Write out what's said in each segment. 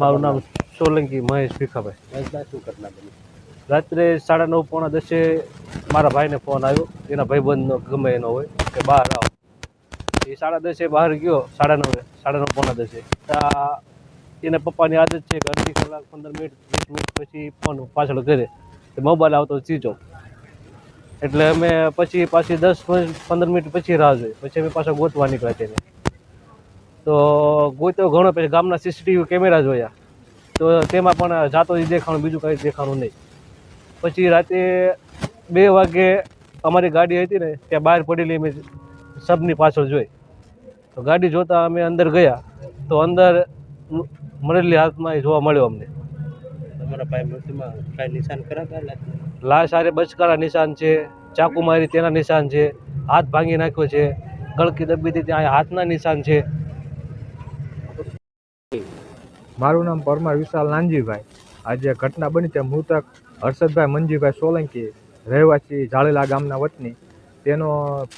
મારું નામ સોલંકી મહેશ ભીખાભાઈ. મહેશભાઈ શું ઘટના બની? રાત્રે સાડા નવ પોણા દસે મારા ભાઈને ફોન આવ્યો. એના ભાઈબંધનો ગમે એનો હોય કે બહાર આવો. એ સાડા દસે બહાર ગયો સાડા નવે સાડા નવ પોણા દસે. એને પપ્પાની આદત છે કે અડધી કલાક પંદર મિનિટ વીસ મિનિટ પછી ફોન પાછળ કરે. તો મોબાઈલ આવતો ચીજો એટલે અમે પછી પાછી દસ પંદર મિનિટ પછી રાહ જોઈ. પછી અમે પાછા ગોતવા નીકળ્યા તેને. તો ગોત્યો ઘણો પછી ગામના સીસીટીવી કેમેરા જોયા. તો તેમાં પણ જાતો જ દેખાણું બીજું કંઈ દેખાણું નહીં. પછી રાતે બે વાગે અમારી ગાડી હતી ને ત્યાં બહાર પડેલી અમે સબની પાછળ જોઈ. તો ગાડી જોતાં અમે અંદર ગયા તો અંદર મરેલી મળેલી હાથમાં એ જોવા મળ્યો અમને. તમારા ભાઈ મૃત્યુમાં કાંઈ નિશાન લાગતું લાશ આરે બચકારા નિશાન છે ચાકુ મારી તેના નિશાન છે હાથ ભાંગી નાખ્યો છે ગળકી દબી હતી ત્યાં હાથના નિશાન છે. મારું નામ પરમાર વિશાલ નાનજીભાઈ. આજે ઘટના બની તે મૃતક હર્ષદભાઈ મંજીભાઈ સોલંકી રહેવાસી ઝાળેલા ગામના વતની. તેનો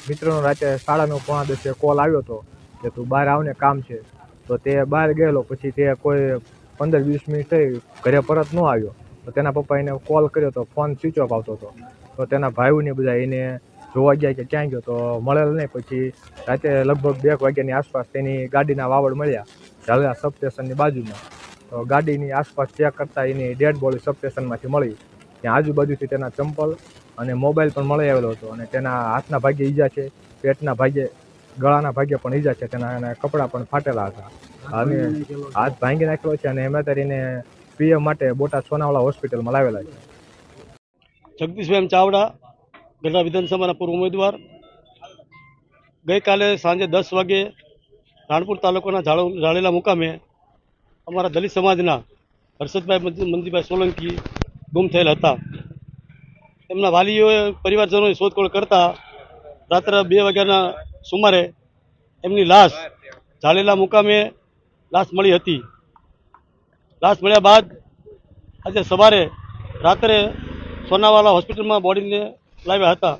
મિત્રનો રાતે સાડા નવ પોણા દસે કોલ આવ્યો હતો કે તું બહાર આવને કામ છે. તો તે બહાર ગયેલો, પછી તે કોઈ પંદર વીસ મિનિટ થઈ ઘરે પરત ન આવ્યો. તો તેના પપ્પા એને કોલ કર્યો તો ફોન સ્વિચ ઓફ આવતો હતો. તો તેના ભાઈઓને બધા એને જોવા ગયા કે ક્યાં ગયો તો મળેલ નહીં. પછી રાતે લગભગ બે વાગ્યાની આસપાસ તેની ગાડીના વાવડ મળ્યા ઝાલા સબસ્ટેશનની બાજુમાં. તો ગાડીની આસપાસ ચેક કરતાં એની ડેડ બોડી સબસ્ટેશનમાંથી મળી. ત્યાં આજુબાજુથી તેના ચંપલ અને મોબાઈલ પણ મળી આવેલો હતો અને તેના હાથના ભાગે ઈજા છે, પેટના ભાગે, ગળાના ભાગે પણ ઈજા છે, તેના એના કપડાં પણ ફાટેલા હતા. અને હાથ ભાંગી નાખ્યો છે અને એમાં તરીને પીએમ માટે બોટાદ સોનાવાલા હોસ્પિટલમાં લાવેલા છે. જગદીશભાઈ ચાવડા ગઢડા વિધાનસભાના પૂર્વ ઉમેદવાર. ગઈકાલે સાંજે દસ વાગે રાણપુર તાલુકાના જાળેલા મુકામે અમારા દલિત સમાજના હર્ષદભાઈ મંજીભાઈ સોલંકી ગુમ થયેલ હતા. એમના વાલીઓએ પરિવારજનોની શોધખોળ કરતા રાત્રે બે વાગ્યાના સુમારે એમની લાશ ઝાળેલા મુકામે લાશ મળી હતી. લાશ મળ્યા બાદ આજે સવારે રાત્રે સોનાવાલા હોસ્પિટલમાં બોડીને લાવ્યા હતા.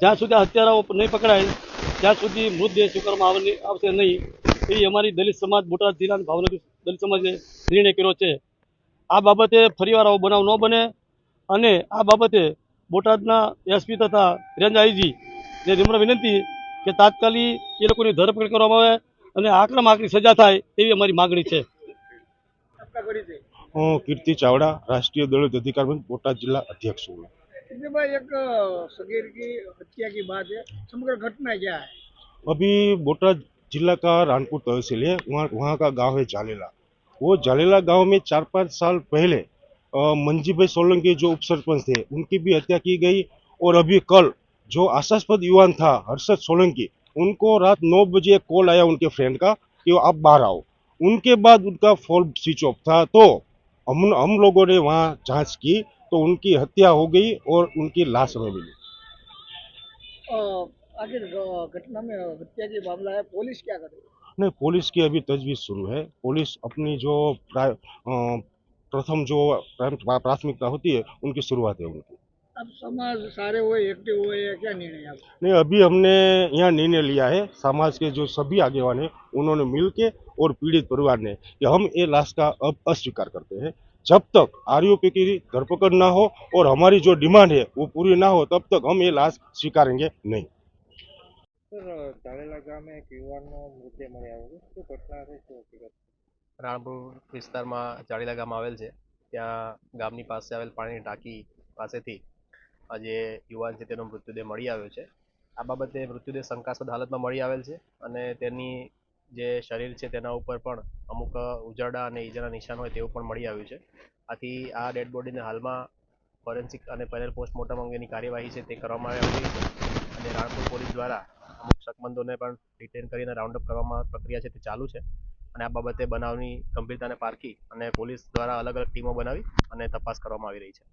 જ્યાં સુધી હત્યારાઓ નહીં પકડાય ત્યાં સુધી મૃતદેહ સ્વીકારવામાં આવશે નહીં. એવી અમારી દલિત સમાજ બોટાદ જિલ્લા અને ભાવનગર દલિત સમાજે નિર્ણય કર્યો છે. આ બાબતે ફરીવાર આવો બનાવ ન બને અને આ બાબતે બોટાદના એસપી તથા રેન્જ આઈજી જે નિમ્ર વિનંતી કે તાત્કાલિક એ લોકોની ધરપકડ કરવામાં આવે અને આકરા આકરી સજા થાય એવી અમારી માગણી છે. હું કીર્તિ ચાવડા રાષ્ટ્રીય દલિત અધિકાર બોટાદ જિલ્લા અધ્યક્ષ છું. हूँ मैं। भाई एक सगीर की हत्या की बात है, समग्र घटना क्या है अभी बोटाद जिला का रानपुर तहसील है, वहाँ वहाँ का गाँव है जालेला वो जालेला गाँव में चार पाँच साल पहले मंजी भाई सोलंकी जो उप सरपंच थे, उनकी भी हत्या की गई और अभी कल जो आशास्पद युवान था, हर्षद सोलंकी, उनको रात नौ बजे एक कॉल आया उनके फ्रेंड का कि आप बाहर आओ उनके बाद उनका फ़ोन स्विच ऑफ़ था तो हम हम लोगों ने वहाँ जाँच की तो उनकी हत्या हो गई और उनकी लाश हमें मिली। आखिर घटना में हत्या की मामला है पुलिस क्या कर रही है? नहीं पुलिस की अभी तजवीज शुरू है। पुलिस अपनी जो प्रथम जो प्राथमिकता होती है उनकी शुरुआत है उनकी। अब समाज सारे हुए एक्टिव हुए या क्या निर्णय आप नहीं अभी हमने यहाँ निर्णय लिया है समाज के जो सभी आगेवान हैं उन्होंने मिल के और पीड़ित परिवार ने कि हम ये लाश का अब अस्वीकार करते हैं। जब तक आरोपी की धरपकड़ ना हो और हमारी जो डिमांड है वो पूरी ना हो तब तक हम ये लाश स्वीकारेंगे नहीं રાણપુર વિસ્તારમાં જાડીલા ગામ આવેલ છે ત્યાં ગામની પાસે આવેલ પાણીની ટાંકી પાસેથી આ જે યુવાન છે તેનો મૃતદેહ મળી આવ્યો છે આ બાબતે મૃતદેહ શંકાસ્પદ હાલતમાં મળી આવેલ છે અને તેની જે શરીર છે તેના ઉપર પણ અમુક ઉજરડા અને ઈજાના નિશાન હોય તેવું પણ મળી આવ્યું છે. આથી આ ડેડ બોડીને હાલમાં ફોરેન્સિક અને પેનલ પોસ્ટમોર્ટમ અંગેની કાર્યવાહી છે તે કરવામાં આવી છે. અને રાણપુર પોલીસ દ્વારા અમુક શકમંદોને પણ ડિટેન કરીને રાઉન્ડઅપ કરવામાં પ્રક્રિયા છે તે ચાલુ છે. અને આ બાબતે બનાવની ગંભીરતાને પારખી અને પોલીસ દ્વારા અલગ અલગ ટીમો બનાવી અને તપાસ કરવામાં આવી રહી છે.